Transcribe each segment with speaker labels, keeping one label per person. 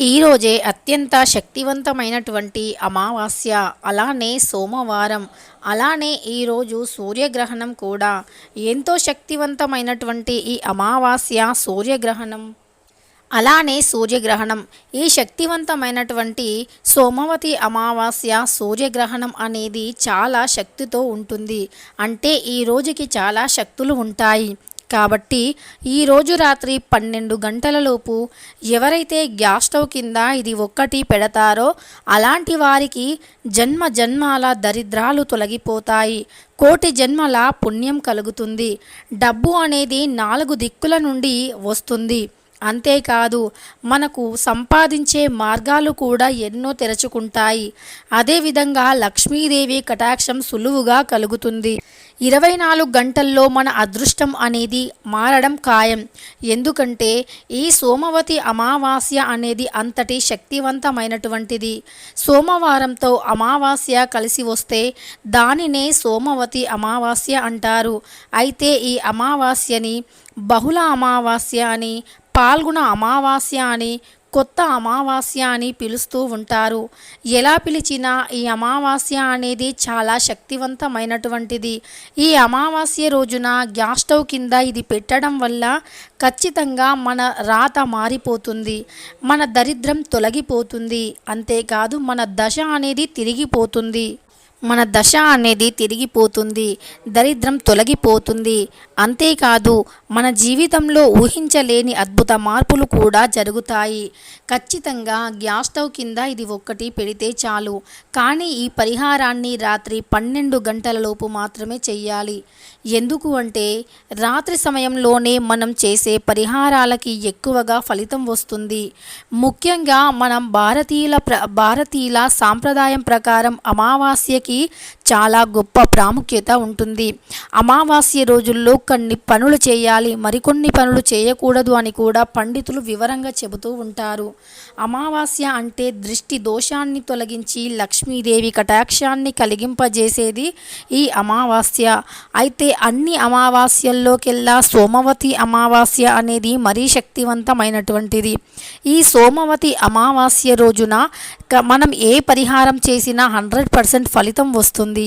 Speaker 1: ఈరోజే అత్యంత శక్తివంతమైనటువంటి అమావాస్య అలానే సోమవారం అలానే ఈరోజు సూర్యగ్రహణం కూడా. ఎంతో శక్తివంతమైనటువంటి ఈ అమావాస్య సూర్యగ్రహణం. అలానే సూర్యగ్రహణం. ఈ శక్తివంతమైనటువంటి సోమవతి అమావాస్య సూర్యగ్రహణం అనేది చాలా శక్తితో ఉంటుంది. అంటే ఈ రోజుకి చాలా శక్తులు ఉంటాయి. కాబట్టి ఈరోజు రాత్రి పన్నెండు గంటలలోపు ఎవరైతే గ్యాస్ స్టవ్ కింద ఇది ఒక్కటి పెడతారో అలాంటి వారికి జన్మ జన్మాల దరిద్రాలు తొలగిపోతాయి. కోటి జన్మల పుణ్యం కలుగుతుంది. డబ్బు అనేది నాలుగు దిక్కుల నుండి వస్తుంది. అంతేకాదు మనకు సంపాదించే మార్గాలు కూడా ఎన్నో తెరచుకుంటాయి. అదేవిధంగా లక్ష్మీదేవి కటాక్షం సులువుగా కలుగుతుంది. ఇరవై నాలుగు గంటల్లో మన అదృష్టం అనేది మారడం ఖాయం. ఎందుకంటే ఈ సోమవతి అమావాస్య అనేది అంతటి శక్తివంతమైనటువంటిది. సోమవారంతో అమావాస్య కలిసి వస్తే దానినే సోమవతి అమావాస్య అంటారు. అయితే ఈ అమావాస్యని బహుళ అమావాస్య అని పాల్గొన అమావాస్య అని కొత్త అమావాస్య అని పిలుస్తూ ఉంటారు. ఎలా పిలిచినా ఈ అమావాస్య అనేది చాలా శక్తివంతమైనటువంటిది. ఈ అమావాస్య రోజున గ్యాస్ స్టవ్ కింద ఇది పెట్టడం వల్ల ఖచ్చితంగా మన రాత మారిపోతుంది. మన దరిద్రం తొలగిపోతుంది. అంతేకాదు మన దశ అనేది తిరిగిపోతుంది. మన దశ అనేది తిరిగిపోతుంది దరిద్రం తొలగిపోతుంది. అంతేకాదు మన జీవితంలో ఊహించలేని అద్భుత మార్పులు కూడా జరుగుతాయి. ఖచ్చితంగా గ్యాస్ స్టవ్ కింద ఇది ఒక్కటి పెడితే చాలు. కానీ ఈ పరిహారాన్ని రాత్రి పన్నెండు గంటలలోపు మాత్రమే చెయ్యాలి. ఎందుకు అంటే రాత్రి సమయంలోనే మనం చేసే పరిహారాలకి ఎక్కువగా ఫలితం వస్తుంది. ముఖ్యంగా మనం భారతీయుల ప్ర భారతీయుల సాంప్రదాయం ప్రకారం అమావాస్యకి చాలా గొప్ప ప్రాముఖ్యత ఉంటుంది. అమావాస్య రోజుల్లో కొన్ని పనులు చేయాలి మరికొన్ని పనులు చేయకూడదు అని కూడా పండితులు వివరంగా చెబుతూ ఉంటారు. అమావాస్య అంటే దృష్టి దోషాన్ని తొలగించి లక్ష్మీదేవి కటాక్షాన్ని కలిగింపజేసేది ఈ అమావాస్య. అయితే అన్ని అమావాస్యల్లోకెల్లా సోమవతి అమావాస్య అనేది మరీ శక్తివంతమైనటువంటిది. ఈ సోమవతి అమావాస్య రోజున మనం ఏ పరిహారం చేసినా హండ్రెడ్ పర్సెంట్ ఫలితం వస్తుంది.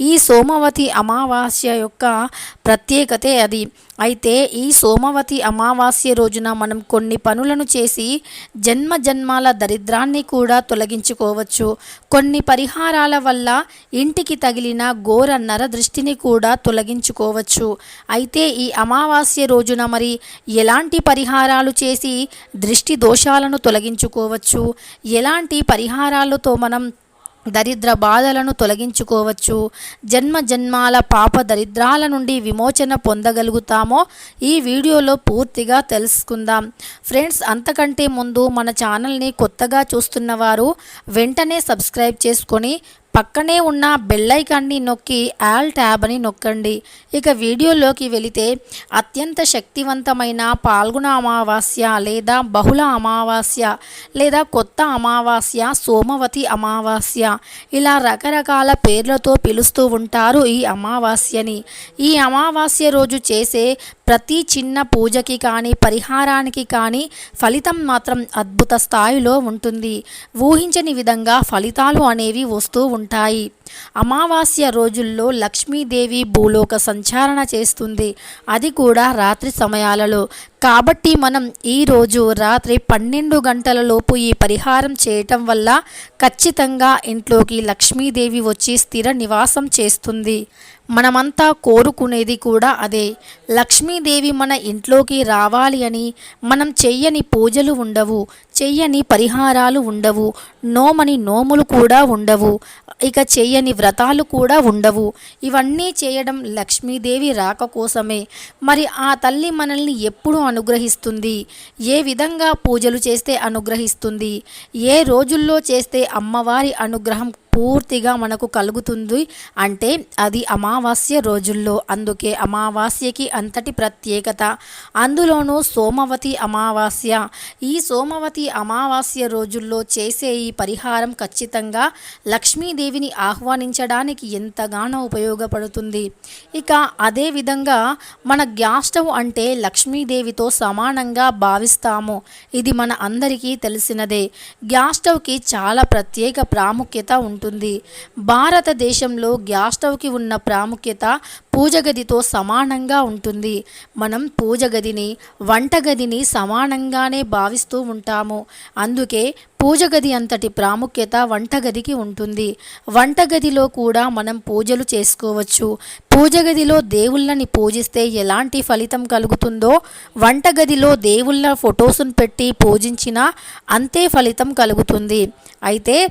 Speaker 1: ఈ సోమవతి అమావాస్య యొక్క ప్రత్యేకతే అది. అయితే ఈ సోమవతి అమావాస్య రోజున మనం కొన్ని పనులను చేసి జన్మ జన్మాల దరిద్రాన్ని కూడా తొలగించుకోవచ్చు. కొన్ని పరిహారాల వల్ల ఇంటికి తగిలిన ఘోర నర దృష్టిని కూడా తొలగించుకోవచ్చు. అయితే ఈ అమావాస్య రోజున మరి ఎలాంటి పరిహారాలు చేసి దృష్టి దోషాలను తొలగించుకోవచ్చు? ఎలాంటి పరిహారాలతో మనం దరిద్ర బాధలను తొలగించుకోవచ్చు. జన్మ జన్మాల పాప దరిద్రాల నుండి విమోచన పొందగలుగుతామో ఈ వీడియోలో పూర్తిగా తెలుసుకుందాం. ఫ్రెండ్స్ అంతకంటే ముందు మన ఛానల్ని కొత్తగా చూస్తున్న వారు వెంటనే సబ్స్క్రైబ్ చేసుకొని పక్కనే ఉన్న బెల్లైకాన్ని నొక్కి ఆల్ ట్యాబ్ అని నొక్కండి. ఇక వీడియోలోకి వెళితే అత్యంత శక్తివంతమైన పాల్గొన అమావాస్య లేదా బహుళ అమావాస్య లేదా కొత్త అమావాస్య సోమవతి అమావాస్య ఇలా రకరకాల పేర్లతో పిలుస్తూ ఉంటారు ఈ అమావాస్యని. ఈ అమావాస్య రోజు చేసే ప్రతి చిన్న పూజకి కానీ పరిహారానికి కానీ ఫలితం మాత్రం అద్భుత స్థాయిలో ఉంటుంది. ఊహించని విధంగా ఫలితాలు అనేవి వస్తూ ఉంటాయి. ఉంటాయి. అమావాస్య రోజుల్లో లక్ష్మీదేవి భూలోక సంచారణ చేస్తుంది. అది కూడా రాత్రి సమయాలలో. కాబట్టి మనం ఈరోజు రాత్రి పన్నెండు గంటల లోపు ఈ పరిహారం చేయటం వల్ల ఖచ్చితంగా ఇంట్లోకి లక్ష్మీదేవి వచ్చి స్థిర నివాసం చేస్తుంది. మనమంతా కోరుకునేది కూడా అదే. లక్ష్మీదేవి మన ఇంట్లోకి రావాలి అని మనం చెయ్యని పూజలు ఉండవు చెయ్యని పరిహారాలు ఉండవు నోమని నోములు కూడా ఉండవు ఇక చెయ్యని వ్రతాలు కూడా ఉండవు. ఇవన్నీ చేయడం లక్ష్మీదేవి రాక కోసమే. మరి ఆ తల్లి మనల్ని ఎప్పుడు అనుగ్రహిస్తుంది. ఏ విధంగా పూజలు చేస్తే అనుగ్రహిస్తుంది. ఏ రోజుల్లో చేస్తే అమ్మవారి అనుగ్రహం పూర్తిగా మనకు కలుగుతుంది అంటే అది అమావాస్య రోజుల్లో. అందుకే అమావాస్యకి అంతటి ప్రత్యేకత. అందులోనూ సోమవతి అమావాస్య. ఈ సోమవతి అమావాస్య రోజుల్లో చేసే ఈ పరిహారం ఖచ్చితంగా లక్ష్మీదేవిని ఆహ్వానించడానికి ఎంతగానో ఉపయోగపడుతుంది. ఇక అదేవిధంగా మన గ్యాస్ స్టవ్ అంటే లక్ష్మీదేవితో సమానంగా భావిస్తాము. ఇది మన అందరికీ తెలిసినదే. గ్యాస్ స్టవ్కి చాలా ప్రత్యేక ప్రాముఖ్యత ఉంటుంది భారతదేశంలో గ్యాస్ స్టవ్కి ఉన్న ప్రాముఖ్యత పూజగదితో సమానంగా ఉంటుంది. మనం పూజ గదిని వంటగదిని సమానంగానే భావిస్తూ ఉంటాము. అందుకే పూజగది అంతటి ప్రాముఖ్యత వంటగదికి ఉంటుంది. వంటగదిలో కూడా మనం పూజలు చేసుకోవచ్చు. పూజ గదిలో దేవుళ్ళని పూజిస్తే ఎలాంటి ఫలితం కలుగుతుందో వంటగదిలో దేవుళ్ళ ఫొటోస్ను పెట్టి పూజించినా అంతే ఫలితం కలుగుతుంది. అయితే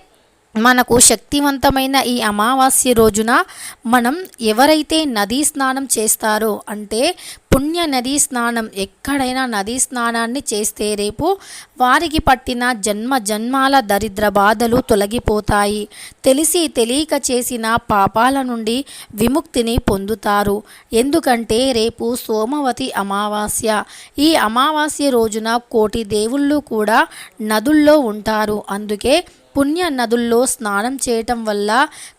Speaker 1: మనకు శక్తివంతమైన ఈ అమావాస్య రోజున మనం ఎవరైతే నదీ స్నానం చేస్తారో అంటే పుణ్య నదీ స్నానం ఎక్కడైనా నదీ స్నానాన్ని చేస్తే రేపు వారికి పట్టిన జన్మ జన్మాల దరిద్ర బాధలు తొలగిపోతాయి. తెలిసి తెలియక చేసిన పాపాల నుండి విముక్తిని పొందుతారు. ఎందుకంటే రేపు సోమవతి అమావాస్య. ఈ అమావాస్య రోజున కోటి దేవుళ్ళు కూడా నదుల్లో ఉంటారు. అందుకే పుణ్య నదుల్లో స్నానం చేయటం వల్ల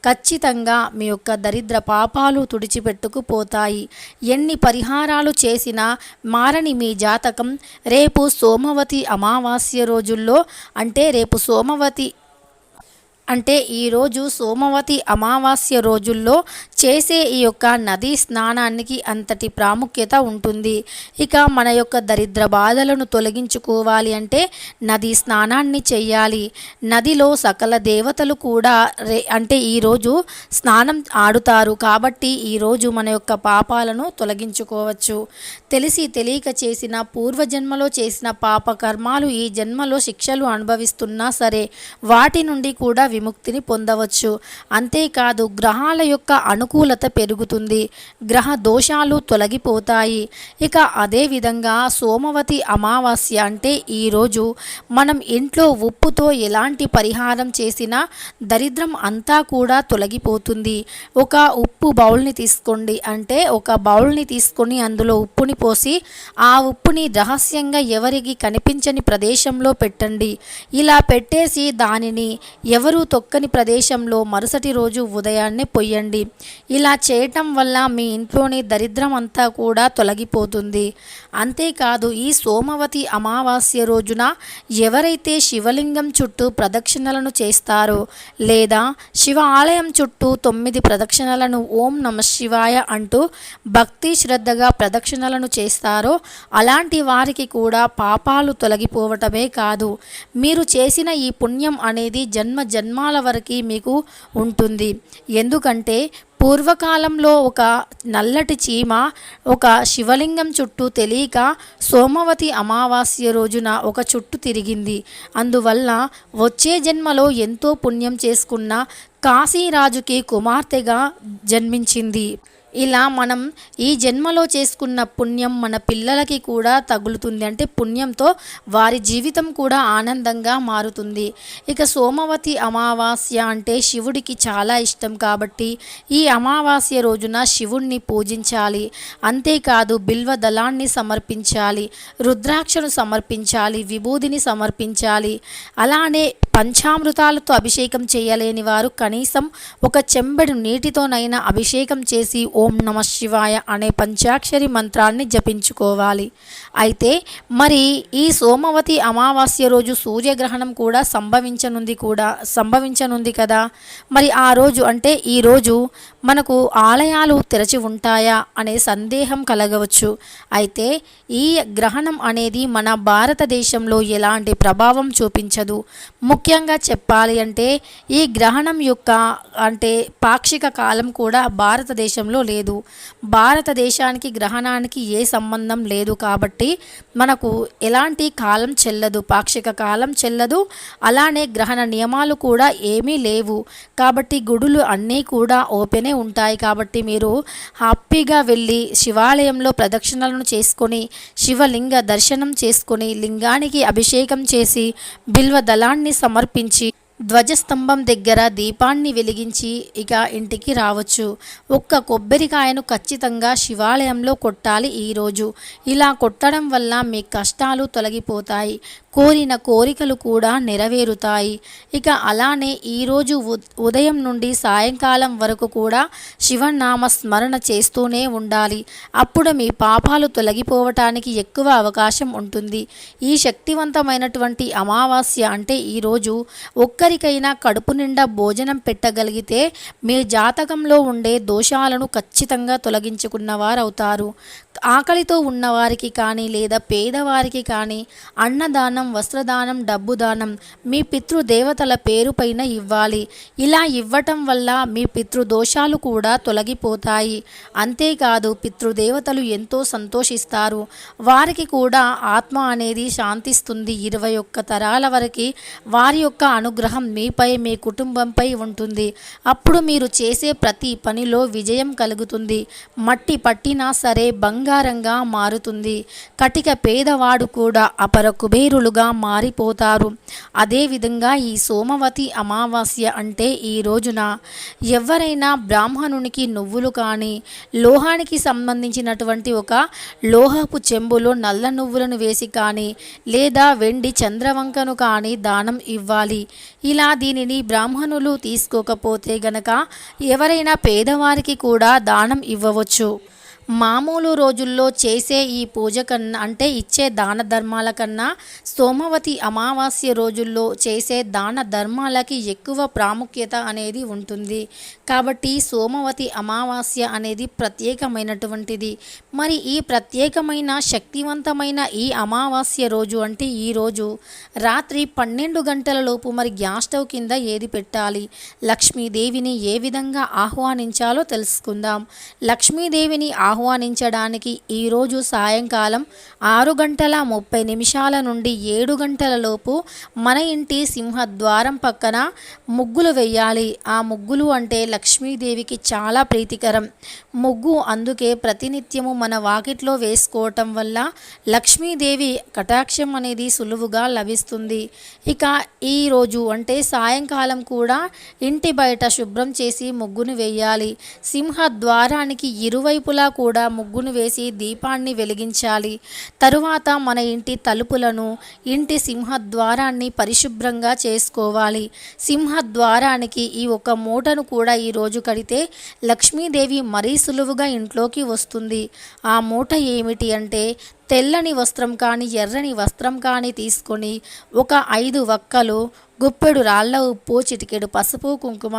Speaker 1: ఖచ్చితంగా మీ యొక్క దరిద్ర పాపాలు తుడిచిపెట్టుకుపోతాయి. ఎన్ని పరిహారాలు చేసినా మారని మీ జాతకం రేపు సోమవతి అమావాస్య రోజుల్లో అంటే రేపు సోమవతి అంటే ఈరోజు సోమవతి అమావాస్య రోజుల్లో చేసే ఈ యొక్క నదీ స్నానానికి అంతటి ప్రాముఖ్యత ఉంటుంది. ఇక మన యొక్క దరిద్ర బాధలను తొలగించుకోవాలి అంటే నదీ స్నానాన్ని చెయ్యాలి. నదిలో సకల దేవతలు కూడా రే అంటే ఈరోజు స్నానం ఆడుతారు కాబట్టి ఈరోజు మన యొక్క పాపాలను తొలగించుకోవచ్చు. తెలిసి తెలియక చేసిన పూర్వజన్మలో చేసిన పాప కర్మాలు ఈ జన్మలో శిక్షలు అనుభవిస్తున్నా సరే వాటి నుండి కూడా విముక్తిని పొందవచ్చు. అంతేకాదు గ్రహాల యొక్క అనుకూలత పెరుగుతుంది. గ్రహ దోషాలు తొలగిపోతాయి. ఇక అదేవిధంగా సోమవతి అమావాస్య అంటే ఈరోజు మనం ఇంట్లో ఉప్పుతో ఎలాంటి పరిహారం చేసినా దరిద్రం అంతా కూడా తొలగిపోతుంది. ఒక ఉప్పు బౌల్ని తీసుకోండి అంటే ఒక బౌల్ని తీసుకొని అందులో ఉప్పుని పోసి ఆ ఉప్పుని రహస్యంగా ఎవరికి కనిపించని ప్రదేశంలో పెట్టండి. ఇలా పెట్టేసి దానిని ఎవరు తొక్కని ప్రదేశంలో మరుసటి రోజు ఉదయాన్నే పొయ్యండి. ఇలా చేయటం వల్ల మీ ఇంట్లోని దరిద్రం అంతా కూడా తొలగిపోతుంది. అంతేకాదు ఈ సోమవతి అమావాస్య రోజున ఎవరైతే శివలింగం చుట్టూ ప్రదక్షిణలను చేస్తారో లేదా శివ ఆలయం చుట్టూ తొమ్మిది ప్రదక్షిణలను ఓం నమ శివాయ అంటూ భక్తి శ్రద్ధగా ప్రదక్షిణలను చేస్తారో అలాంటి వారికి కూడా పాపాలు తొలగిపోవటమే కాదు. మీరు చేసిన ఈ పుణ్యం అనేది జన్మ జన్మాల వరకు మీకు ఉంటుంది. ఎందుకంటే పూర్వకాలంలో ఒక నల్లటి చీమ ఒక శివలింగం చుట్టూ తెలియక సోమవతి అమావాస్య రోజున ఒక చుట్టు తిరిగింది. అందువల్ల వచ్చే జన్మలో ఎంతో పుణ్యం చేసుకున్న కాశీరాజుకి కుమార్తెగా జన్మించింది. ఇలా మనం ఈ జన్మలో చేసుకున్న పుణ్యం మన పిల్లలకి కూడా తగులుతుంది. అంటే పుణ్యంతో వారి జీవితం కూడా ఆనందంగా మారుతుంది. ఇక సోమవతి అమావాస్య అంటే శివుడికి చాలా ఇష్టం కాబట్టి ఈ అమావాస్య రోజున శివుణ్ణి పూజించాలి. అంతేకాదు బిల్వ దళాన్ని సమర్పించాలి రుద్రాక్షను సమర్పించాలి విభూదిని సమర్పించాలి. అలానే పంచామృతాలతో అభిషేకం చేయలేని వారు కనీసం ఒక చెంబెడు నీటితోనైనా అభిషేకం చేసి ఓ నమ శివాయ అనే పంచాక్షరి మంత్రాన్ని జపించుకోవాలి. అయితే మరి ఈ సోమవతి అమావాస్య రోజు సూర్యగ్రహణం కూడా సంభవించనుంది కూడా సంభవించనుంది కదా? మరి ఆ రోజు అంటే ఈ రోజు మనకు ఆలయాలు తెరచి ఉంటాయా అనే సందేహం కలగవచ్చు. అయితే ఈ గ్రహణం అనేది మన భారతదేశంలో ఎలాంటి ప్రభావం చూపించదు. ముఖ్యంగా చెప్పాలి అంటే ఈ గ్రహణం యొక్క అంటే పాక్షిక కాలం కూడా భారతదేశంలో లేదు. లేదు. భారతదేశానికి గ్రహణానికి ఏ సంబంధం లేదు కాబట్టి మనకు ఎలాంటి కాలం చెల్లదు పాక్షిక కాలం చెల్లదు. అలానే గ్రహణ నియమాలు కూడా ఏమీ లేవు. కాబట్టి గుడులు అన్నీ కూడా ఓపెనే ఉంటాయి. కాబట్టి మీరు హ్యాపీగా వెళ్ళి శివాలయంలో ప్రదక్షిణలను చేసుకొని శివలింగ దర్శనం చేసుకొని లింగానికి అభిషేకం చేసి బిల్వ దళాన్ని సమర్పించి ధ్వజస్తంభం దగ్గర దీపాన్ని వెలిగించి ఇక ఇంటికి రావచ్చు. ఒక్క కొబ్బరికాయను ఖచ్చితంగా శివాలయంలో కొట్టాలి ఈరోజు ఇలా కొట్టడం వల్ల మీ కష్టాలు తొలగిపోతాయి. కోరిన కోరికలు కూడా నెరవేరుతాయి. ఇక అలానే ఈరోజు ఉ- ఉదయం నుండి సాయంకాలం వరకు కూడా శివనామ స్మరణ చేస్తూనే ఉండాలి. అప్పుడు మీ పాపాలు తొలగిపోవటానికి ఎక్కువ అవకాశం ఉంటుంది. ఈ శక్తివంతమైనటువంటి అమావాస్య అంటే ఈరోజు ఒక్కరికైనా కడుపు నిండా భోజనం పెట్టగలిగితే మీ జాతకంలో ఉండే దోషాలను ఖచ్చితంగా తొలగించుకున్న వారవుతారు ఆకలితో ఉన్నవారికి కానీ లేదా పేదవారికి కానీ అన్నదానం వస్త్రదానం డబ్బు దానం మీ పితృదేవతల పేరు పైన ఇవ్వాలి. ఇలా ఇవ్వటం వల్ల మీ పితృదోషాలు కూడా తొలగిపోతాయి. అంతేకాదు పితృదేవతలు ఎంతో సంతోషిస్తారు. వారికి కూడా ఆత్మ అనేది శాంతిస్తుంది. ఇరవై ఒక్క తరాల వరకు వారి యొక్క అనుగ్రహం మీపై మీ కుటుంబంపై ఉంటుంది. అప్పుడు మీరు చేసే ప్రతి పనిలో విజయం కలుగుతుంది. మట్టి పట్టినా సరే బంగారంగా మారుతుంది. కటిక పేదవాడు కూడా అపర కుబేరులుగా మారిపోతారు. అదేవిధంగా ఈ సోమవతి అమావాస్య అంటే ఈ రోజున ఎవరైనా బ్రాహ్మణునికి నువ్వులు కానీ లోహానికి సంబంధించినటువంటి ఒక లోహపు చెంబులో నల్ల నువ్వులను వేసి కానీ లేదా వెండి చంద్రవంకను కానీ దానం ఇవ్వాలి. ఇలా దీనిని బ్రాహ్మణులు తీసుకోకపోతే గనక ఎవరైనా పేదవారికి కూడా దానం ఇవ్వవచ్చు. మామూలు రోజుల్లో చేసే ఈ పూజ కన్నా అంటే ఇచ్చే దాన ధర్మాల కన్నా సోమవతి అమావాస్య రోజుల్లో చేసే దాన ధర్మాలకి ఎక్కువ ప్రాముఖ్యత అనేది ఉంటుంది. కాబట్టి సోమవతి అమావాస్య అనేది ప్రత్యేకమైనటువంటిది. మరి ఈ ప్రత్యేకమైన శక్తివంతమైన ఈ అమావాస్య రోజు అంటే ఈ రోజు రాత్రి పన్నెండు గంటల లోపు మరి గ్యాస్ స్టవ్ కింద ఏది పెట్టాలి? లక్ష్మీదేవిని ఏ విధంగా ఆహ్వానించాలో తెలుసుకుందాం. లక్ష్మీదేవిని ఆహ్వానించడానికి ఈరోజు సాయంకాలం ఆరు గంటల ముప్పై నిమిషాల నుండి ఏడు గంటల లోపు మన ఇంటి సింహద్వారం పక్కన ముగ్గులు వేయాలి. ఆ ముగ్గులు అంటే లక్ష్మీదేవికి చాలా ప్రీతికరం. ముగ్గు అందుకే ప్రతినిత్యము మన వాకిట్లో వేసుకోవటం వల్ల లక్ష్మీదేవి కటాక్షం అనేది సులువుగా లభిస్తుంది. ఇక ఈరోజు అంటే సాయంకాలం కూడా ఇంటి బయట శుభ్రం చేసి ముగ్గును వేయాలి. సింహ ద్వారానికి ఇరువైపులా కూడా కూడా ముగ్గును వేసి దీపాన్ని వెలిగించాలి. తరువాత మన ఇంటి తలుపులను ఇంటి సింహద్వారాన్ని పరిశుభ్రంగా చేసుకోవాలి. సింహద్వారానికి ఈ ఒక మూటను కూడా ఈరోజు కడితే లక్ష్మీదేవి మరీ సులువుగా ఇంట్లోకి వస్తుంది. ఆ మూట ఏమిటి అంటే తెల్లని వస్త్రం కానీ ఎర్రని వస్త్రం కానీ తీసుకొని ఒక ఐదు వక్కలు గుప్పెడు రాళ్ళ ఉప్పు చిటికెడు పసుపు కుంకుమ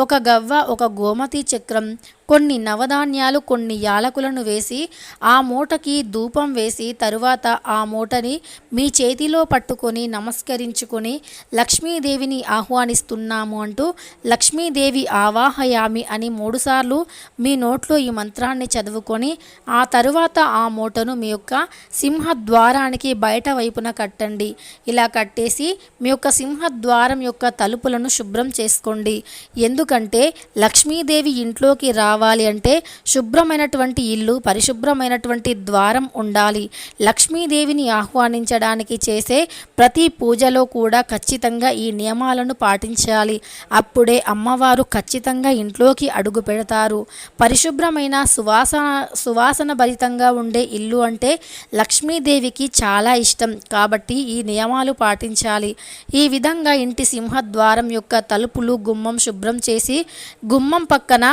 Speaker 1: ఒక గవ్వ ఒక గోమతి చక్రం కొన్ని నవధాన్యాలు కొన్ని యాలకులను వేసి ఆ మూటకి ధూపం వేసి తరువాత ఆ మూటని మీ చేతిలో పట్టుకొని నమస్కరించుకొని లక్ష్మీదేవిని ఆహ్వానిస్తున్నాము అంటూ లక్ష్మీదేవి ఆవాహయామి అని మూడుసార్లు మీ నోట్లో ఈ మంత్రాన్ని చదువుకొని ఆ తరువాత ఆ మూటను మీ యొక్క సింహద్వారానికి బయట వైపున కట్టండి. ఇలా కట్టేసి మీ యొక్క సింహద్వారం యొక్క తలుపులను శుభ్రం చేసుకోండి. ఎందుకంటే లక్ష్మీదేవి ఇంట్లోకి రా రావాలి అంటే శుభ్రమైనటువంటి ఇల్లు పరిశుభ్రమైనటువంటి ద్వారం ఉండాలి. లక్ష్మీదేవిని ఆహ్వానించడానికి చేసే ప్రతి పూజలో కూడా ఖచ్చితంగా ఈ నియమాలను పాటించాలి. అప్పుడే అమ్మవారు ఖచ్చితంగా ఇంట్లోకి అడుగు పెడతారు. పరిశుభ్రమైన సువాసన సువాసన భరితంగా ఉండే ఇల్లు అంటే లక్ష్మీదేవికి చాలా ఇష్టం. కాబట్టి ఈ నియమాలు పాటించాలి. ఈ విధంగా ఇంటి సింహద్వారం యొక్క తలుపులు గుమ్మం శుభ్రం చేసి గుమ్మం పక్కన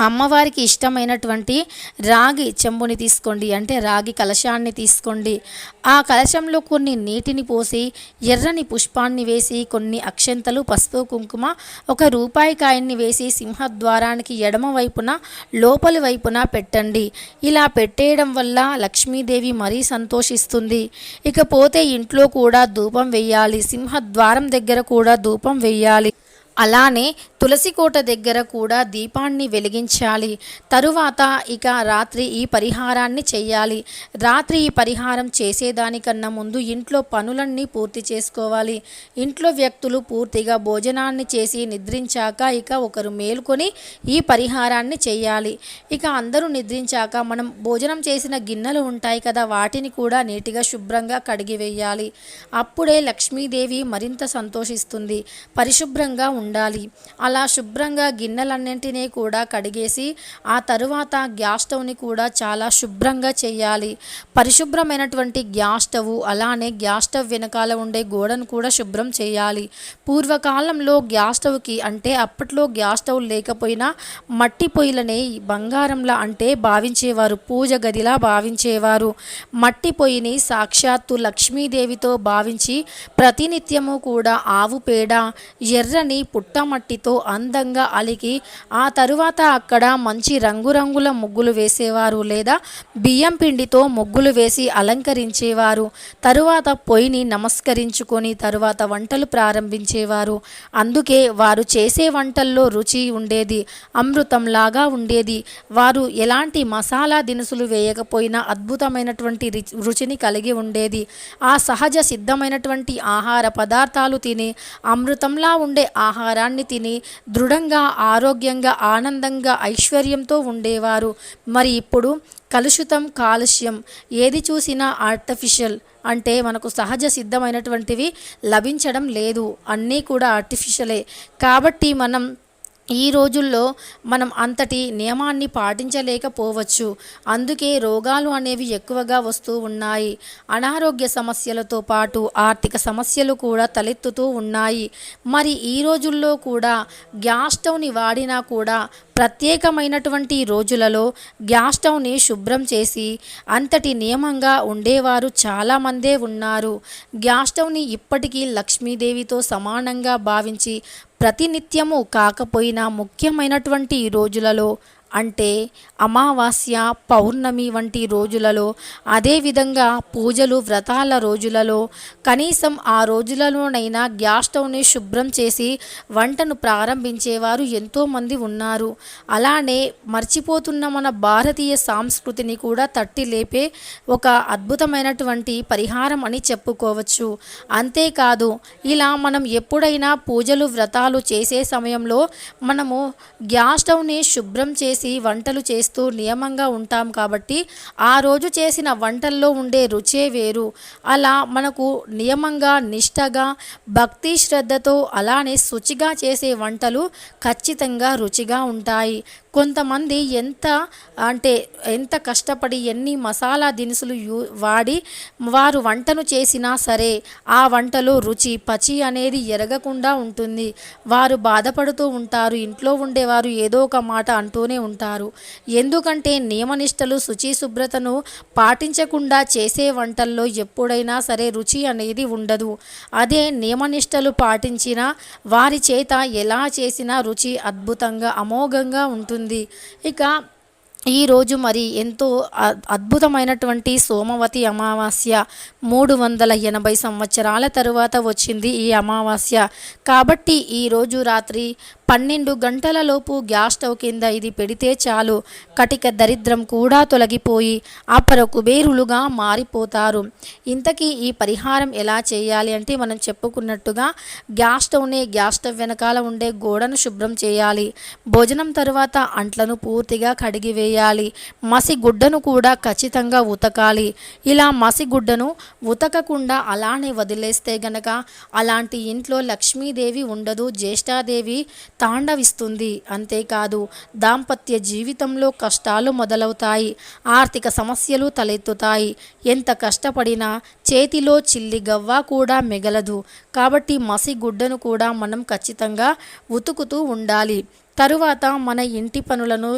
Speaker 1: అమ్మవారికి ఇష్టమైనటువంటి రాగి చెంబుని తీసుకోండి అంటే రాగి కలశాన్ని తీసుకోండి. ఆ కలశంలో కొన్ని నీటిని పోసి ఎర్రని పుష్పాన్ని వేసి కొన్ని అక్షంతలు పసుపు కుంకుమ ఒక రూపాయి కాయన్ని వేసి సింహద్వారానికి ఎడమ వైపున లోపలి వైపున పెట్టండి. ఇలా పెట్టేయడం వల్ల లక్ష్మీదేవి మరీ సంతోషిస్తుంది. ఇకపోతే ఇంట్లో కూడా ధూపం వేయాలి సింహద్వారం దగ్గర కూడా ధూపం వేయాలి. అలానే తులసి కోట దగ్గర కూడా దీపాన్ని వెలిగించాలి. తరువాత ఇక రాత్రి ఈ పరిహారాన్ని చెయ్యాలి. రాత్రి ఈ పరిహారం చేసేదానికన్నా ముందు ఇంట్లో పనులన్నీ పూర్తి చేసుకోవాలి. ఇంట్లో వ్యక్తులు పూర్తిగా భోజనాన్ని చేసి నిద్రించాక ఇక ఒకరు మేలుకొని ఈ పరిహారాన్ని చేయాలి ఇక అందరూ నిద్రించాక మనం భోజనం చేసిన గిన్నెలు ఉంటాయి కదా వాటిని కూడా నీటిగా శుభ్రంగా కడిగి వేయాలి. అప్పుడే లక్ష్మీదేవి మరింత సంతోషిస్తుంది. పరిశుభ్రంగా ఉండాలి. అలా శుభ్రంగా గిన్నెలన్నింటినీ కూడా కడిగేసి ఆ తరువాత గ్యాస్ స్టవ్ని కూడా చాలా శుభ్రంగా చేయాలి. పరిశుభ్రమైనటువంటి గ్యాస్ స్టవ్ అలానే గ్యాస్ స్టవ్ వెనకాల ఉండే గోడను కూడా శుభ్రం చేయాలి. పూర్వకాలంలో గ్యాస్ స్టవ్కి అంటే అప్పట్లో గ్యాస్ స్టవ్ లేకపోయినా మట్టి పొయ్యిలనే బంగారంలా అంటే భావించేవారు పూజ గదిలా భావించేవారు. మట్టి పొయ్యిని సాక్షాత్తు లక్ష్మీదేవితో భావించి ప్రతినిత్యము కూడా ఆవు పేడ ఎర్రని పుట్టమట్టితో అందంగా అలికి ఆ తరువాత అక్కడ మంచి రంగురంగుల ముగ్గులు వేసేవారు లేదా బియ్యం పిండితో ముగ్గులు వేసి అలంకరించేవారు. తరువాత పొయ్యిని నమస్కరించుకొని తరువాత వంటలు ప్రారంభించేవారు. అందుకే వారు చేసే వంటల్లో రుచి ఉండేది అమృతంలాగా ఉండేది. వారు ఎలాంటి మసాలా దినుసులు వేయకపోయినా అద్భుతమైనటువంటి రుచిని కలిగి ఉండేది. ఆ సహజ సిద్ధమైనటువంటి ఆహార పదార్థాలు తిని అమృతంలా ఉండే ఆహార ఆహారాన్ని తిని దృఢంగా ఆరోగ్యంగా ఆనందంగా ఐశ్వర్యంతో ఉండేవారు. మరి ఇప్పుడు కలుషితం కాలుష్యం ఏది చూసినా ఆర్టిఫిషియల్ అంటే మనకు సహజ సిద్ధమైనటువంటివి లభించడం లేదు. అన్నీ కూడా ఆర్టిఫిషియలే కాబట్టి మనం ఈ రోజుల్లో మనం అంతటి నియమాన్ని పాటించలేకపోవచ్చు. అందుకే రోగాలు అనేవి ఎక్కువగా వస్తూ ఉన్నాయి. అనారోగ్య సమస్యలతో పాటు ఆర్థిక సమస్యలు కూడా తలెత్తుతూ ఉన్నాయి. మరి ఈ రోజుల్లో కూడా గ్యాస్ స్టవ్ని వాడినా కూడా ప్రత్యేకమైనటువంటి రోజులలో గ్యాస్ స్టవ్ని శుభ్రం చేసి అంతటి నియమంగా ఉండేవారు చాలామందే ఉన్నారు. గ్యాస్ స్టవ్ని ఇప్పటికీ లక్ష్మీదేవితో సమానంగా భావించి ప్రతినిత్యము కాకపోయినా ముఖ్యమైనటువంటి రోజులలో అంటే అమావాస్య పౌర్ణమి వంటి రోజులలో అదేవిధంగా పూజలు వ్రతాల రోజులలో కనీసం ఆ రోజులలోనైనా గ్యాస్ స్టవ్ని శుభ్రం చేసి వంటను ప్రారంభించేవారు ఎంతోమంది ఉన్నారు. అలానే మర్చిపోతున్న మన భారతీయ సంస్కృతిని కూడా తట్టి లేపే ఒక అద్భుతమైనటువంటి పరిహారం అని చెప్పుకోవచ్చు. అంతేకాదు ఇలా మనం ఎప్పుడైనా పూజలు వ్రతాలు చేసే సమయంలో మనము గ్యాస్ స్టవ్ని శుభ్రం చేసి వంటలు చేస్తూ నియమంగా ఉంటాం కాబట్టి ఆ రోజు చేసిన వంటల్లో ఉండే రుచే వేరు. అలా మనకు నియమంగా నిష్టగా భక్తి శ్రద్ధతో అలానే శుచిగా చేసే వంటలు ఖచ్చితంగా రుచిగా ఉంటాయి. కొంతమంది ఎంత అంటే ఎంత కష్టపడి ఎన్ని మసాలా దినుసులు యూ వాడి వారు వంటను చేసినా సరే ఆ వంటలో రుచి పచి అనేది ఎరగకుండా ఉంటుంది. వారు బాధపడుతూ ఉంటారు. ఇంట్లో ఉండేవారు ఏదో ఒక మాట అంటూనే ఉంటారు. ఎందుకంటే నియమనిష్టలు శుచి శుభ్రతను పాటించకుండా చేసే వంటల్లో ఎప్పుడైనా సరే రుచి అనేది ఉండదు. అదే నియమనిష్టలు పాటించిన వారి చేత ఎలా చేసినా రుచి అద్భుతంగా అమోఘంగా ఉంటుంది. ఇక ఈరోజు మరి ఎంతో అద్భుతమైనటువంటి సోమవతి అమావాస్య మూడు వందల ఎనభై సంవత్సరాల తరువాత వచ్చింది ఈ అమావాస్య. కాబట్టి ఈరోజు రాత్రి పన్నెండు గంటలలోపు గ్యాస్ స్టవ్ కింద ఇది పెడితే చాలు. కటిక దరిద్రం కూడా తొలగిపోయి అపర కుబేరులుగా మారిపోతారు. ఇంతకీ ఈ పరిహారం ఎలా చేయాలి అంటే మనం చెప్పుకున్నట్టుగా గ్యాస్ స్టవ్ని గ్యాస్ స్టవ్ వెనకాల ఉండే గోడను శుభ్రం చేయాలి. భోజనం తర్వాత అంట్లను పూర్తిగా కడిగివేయాలి. చేయాలి. మసిగుడ్డను కూడా ఖచ్చితంగా ఉతకాలి. ఇలా మసిగుడ్డను ఉతకకుండా అలానే వదిలేస్తే గనక అలాంటి ఇంట్లో లక్ష్మీదేవి ఉండదు జ్యేష్ఠాదేవి తాండవిస్తుంది. అంతేకాదు దాంపత్య జీవితంలో కష్టాలు మొదలవుతాయి. ఆర్థిక సమస్యలు తలెత్తుతాయి. ఎంత కష్టపడినా చేతిలో చిల్లి గవ్వ కూడా మిగలదు. కాబట్టి మసిగుడ్డను కూడా మనం ఖచ్చితంగా ఉతుకుతూ ఉండాలి. తరువాత మన ఇంటి పనులను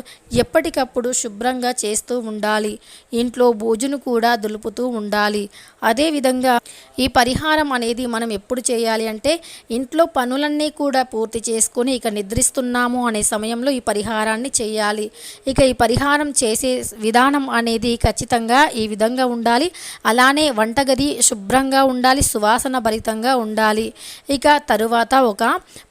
Speaker 1: ఎప్పటికప్పుడు శుభ్రంగా చేస్తూ ఉండాలి. ఇంట్లో బూజును కూడా దులుపుతూ ఉండాలి. అదేవిధంగా ఈ పరిహారం అనేది మనం ఎప్పుడు చేయాలి అంటే ఇంట్లో పనులన్నీ కూడా పూర్తి చేసుకొని ఇక నిద్రిస్తున్నాము అనే సమయంలో ఈ పరిహారాన్ని చేయాలి. ఇక ఈ పరిహారం చేసే విధానం అనేది ఖచ్చితంగా ఈ విధంగా ఉండాలి. అలానే వంటగది శుభ్రంగా ఉండాలి. సువాసన భరితంగా ఉండాలి. ఇక తరువాత ఒక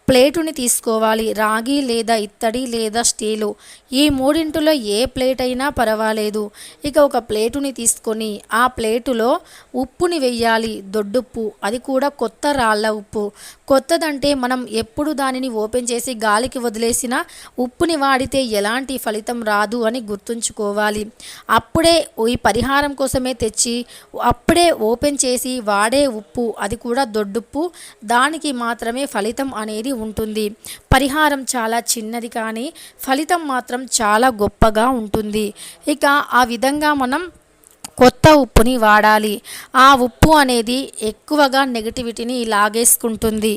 Speaker 1: ప్లేటుని తీసుకోవాలి. రాగి లేదా ఇత్తడి లేదా స్టీలు. ఈ మూడింటిలో ఏ ప్లేట్ అయినా పర్వాలేదు. ఇక ఒక ప్లేటుని తీసుకొని ఆ ప్లేటులో ఉప్పుని వెయ్యాలి. దొడ్డుప్పు. అది కూడా కొత్త రాళ్ళ ఉప్పు. కొత్తదంటే మనం ఎప్పుడు దానిని ఓపెన్ చేసి గాలికి వదిలేసిన ఉప్పుని వాడితే ఎలాంటి ఫలితం రాదు అని గుర్తుంచుకోవాలి. అప్పుడే ఈ పరిహారం కోసమే తెచ్చి అప్పుడే ఓపెన్ చేసి వాడే ఉప్పు అది కూడా దొడ్డుప్పు దానికి మాత్రమే ఫలితం అనేది ఉంటుంది. పరిహారం చాలా చిన్నది కానీ ఫలితం మాత్రం చాలా గొప్పగా ఉంటుంది. ఇక ఆ విధంగా మనం కొత్త ఉప్పుని వాడాలి. ఆ ఉప్పు అనేది ఎక్కువగా నెగటివిటీని లాగేసుకుంటుంది.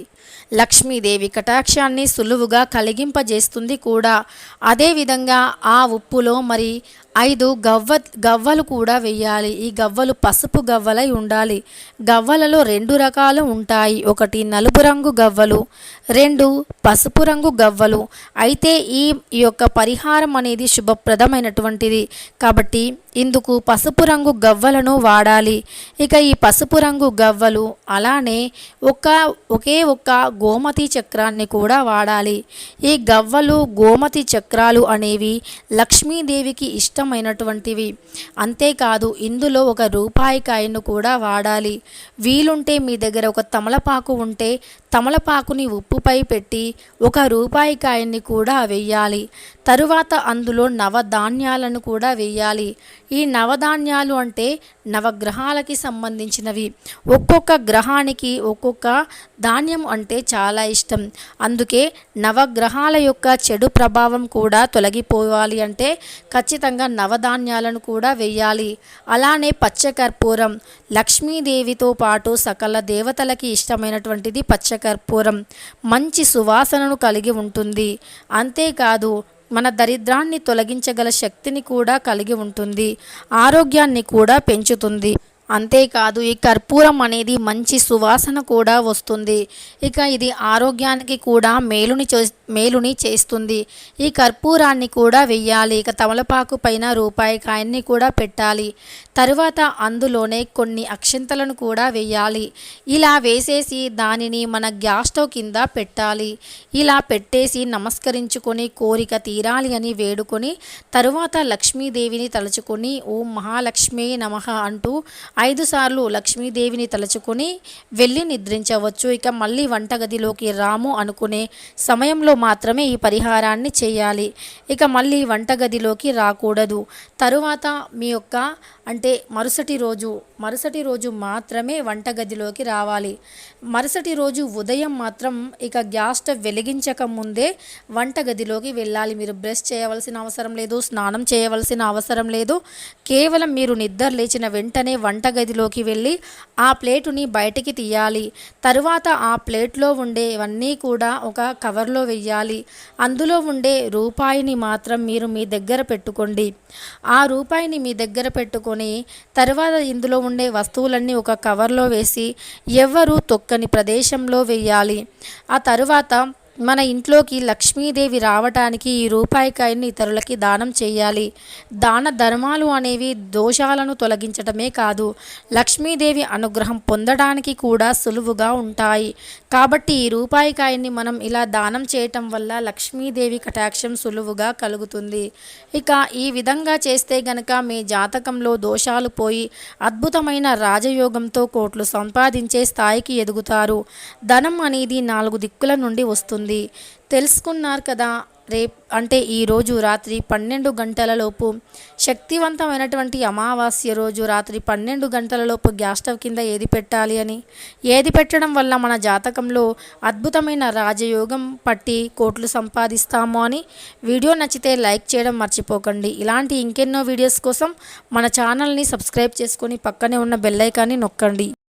Speaker 1: లక్ష్మీదేవి కటాక్షాన్ని సులువుగా కలిగింపజేస్తుంది కూడా. అదేవిధంగా ఆ ఉప్పులో మరి ఐదు గవ్వ గవ్వలు కూడా వెయ్యాలి ఈ గవ్వలు పసుపు గవ్వలై ఉండాలి. గవ్వలలో రెండు రకాలు ఉంటాయి. ఒకటి నలుపు రంగు గవ్వలు రెండు పసుపు రంగు గవ్వలు. అయితే ఈ ఈ యొక్క పరిహారం అనేది శుభప్రదమైనటువంటిది. కాబట్టి ఇందుకు పసుపు రంగు గవ్వలను వాడాలి. ఇక ఈ పసుపు రంగు గవ్వలు అలానే ఒక ఒకే ఒక్క గోమతి చక్రాన్ని కూడా వాడాలి. ఈ గవ్వలు గోమతి చక్రాలు అనేవి లక్ష్మీదేవికి ఇష్టమైనటువంటివి. అంతేకాదు ఇందులో ఒక రూపాయి కాయను కూడా వాడాలి. వీలుంటే మీ దగ్గర ఒక తమలపాకు ఉంటే తమలపాకుని ఉప్పుపై పెట్టి ఒక రూపాయి కాయన్ని కూడా వెయ్యాలి. తరువాత అందులో నవధాన్యాలను కూడా వెయ్యాలి. ఈ నవధాన్యాలు అంటే నవగ్రహాలకి సంబంధించినవి. ఒక్కొక్క గ్రహానికి ఒక్కొక్క ధాన్యం అంటే అంటే చాలా ఇష్టం. అందుకే నవగ్రహాల యొక్క చెడు ప్రభావం కూడా తొలగిపోవాలి అంటే ఖచ్చితంగా నవధాన్యాలను కూడా వెయ్యాలి అలానే పచ్చకర్పూరం లక్ష్మీదేవితో పాటు సకల దేవతలకి ఇష్టమైనటువంటిది పచ్చకర్పూరం. మంచి సువాసనను కలిగి ఉంటుంది. అంతేకాదు మన దరిద్రాన్ని తొలగించగల శక్తిని కూడా కలిగి ఉంటుంది. ఆరోగ్యాన్ని కూడా పెంచుతుంది. అంతేకాదు ఈ కర్పూరం అనేది మంచి సువాసన కూడా వస్తుంది. ఇక ఇది ఆరోగ్యానికి కూడా మేలుని మేలుని చేస్తుంది. ఈ కర్పూరాన్ని కూడా వెయ్యాలి. ఇక తమలపాకు పైన రూపాయి కాయన్ని కూడా పెట్టాలి. తరువాత అందులోనే కొన్ని అక్షింతలను కూడా వెయ్యాలి. ఇలా వేసేసి దానిని మన గ్యాస్ స్టవ్ కింద పెట్టాలి. ఇలా పెట్టేసి నమస్కరించుకొని కోరిక తీరాలి అని వేడుకొని తరువాత లక్ష్మీదేవిని తలుచుకొని ఓం మహాలక్ష్మి నమ అంటూ ఐదు సార్లు లక్ష్మీదేవిని తలుచుకొని వెళ్ళి నిద్రించవచ్చు. ఇక మళ్ళీ వంటగదిలోకి రాము అనుకునే సమయంలో మాత్రమే ఈ పరిహారాన్ని చేయాలి. ఇక మళ్ళీ వంటగదిలోకి రాకూడదు. తరువాత మీ యొక్క అంటే మరుసటి రోజు మరుసటి రోజు మాత్రమే వంటగదిలోకి రావాలి. మరుసటి రోజు ఉదయం మాత్రం ఇక గ్యాస్ స్టవ్ వెలిగించక ముందే వంటగదిలోకి వెళ్ళాలి. మీరు బ్రష్ చేయవలసిన అవసరం లేదు స్నానం చేయవలసిన అవసరం లేదు. కేవలం మీరు నిద్ర లేచిన వెంటనే వంటగదిలోకి వెళ్ళి ఆ ప్లేటుని బయటికి తీయాలి. తరువాత ఆ ప్లేట్లో ఉండేవన్నీ కూడా ఒక కవర్లో వెయ్యాలి. అందులో ఉండే రూపాయిని మాత్రం మీరు మీ దగ్గర పెట్టుకోండి. ఆ రూపాయిని మీ దగ్గర పెట్టుకొని తర్వాత ఇందులో ఉండే వస్తువులన్నీ ఒక కవర్లో వేసి ఎవ్వరూ తొక్కని ప్రదేశంలో వేయాలి. ఆ తరువాత మన ఇంట్లోకి లక్ష్మీదేవి రావటానికి ఈ రూపాయి కాయని ఇతరులకి దానం చేయాలి. దాన ధర్మాలు అనేవి దోషాలను తొలగించటమే కాదు లక్ష్మీదేవి అనుగ్రహం పొందడానికి కూడా సులువుగా ఉంటాయి. కాబట్టి ఈ రూపాయి కాయని మనం ఇలా దానం చేయటం వల్ల లక్ష్మీదేవి కటాక్షం సులువుగా కలుగుతుంది. ఇక ఈ విధంగా చేస్తే గనక మీ జాతకంలో దోషాలు పోయి అద్భుతమైన రాజయోగంతో కోట్లు సంపాదించే స్థాయికి ఎదుగుతారు. ధనం అనేది నాలుగు దిక్కుల నుండి వస్తుంది. ఉంది తెలుసుకున్నారు కదా రేపు అంటే ఈరోజు రాత్రి పన్నెండు గంటలలోపు శక్తివంతమైనటువంటి అమావాస్య రోజు రాత్రి పన్నెండు గంటలలోపు గ్యాస్ స్టవ్ కింద ఏది పెట్టాలి అని? ఏది పెట్టడం వల్ల మన జాతకంలో అద్భుతమైన రాజయోగం పట్టి కోట్లు సంపాదిస్తాము అని? వీడియో నచ్చితే లైక్ చేయడం మర్చిపోకండి. ఇలాంటి ఇంకెన్నో వీడియోస్ కోసం మన ఛానల్ని సబ్స్క్రైబ్ చేసుకొని పక్కనే ఉన్న బెల్లైకాన్ని నొక్కండి.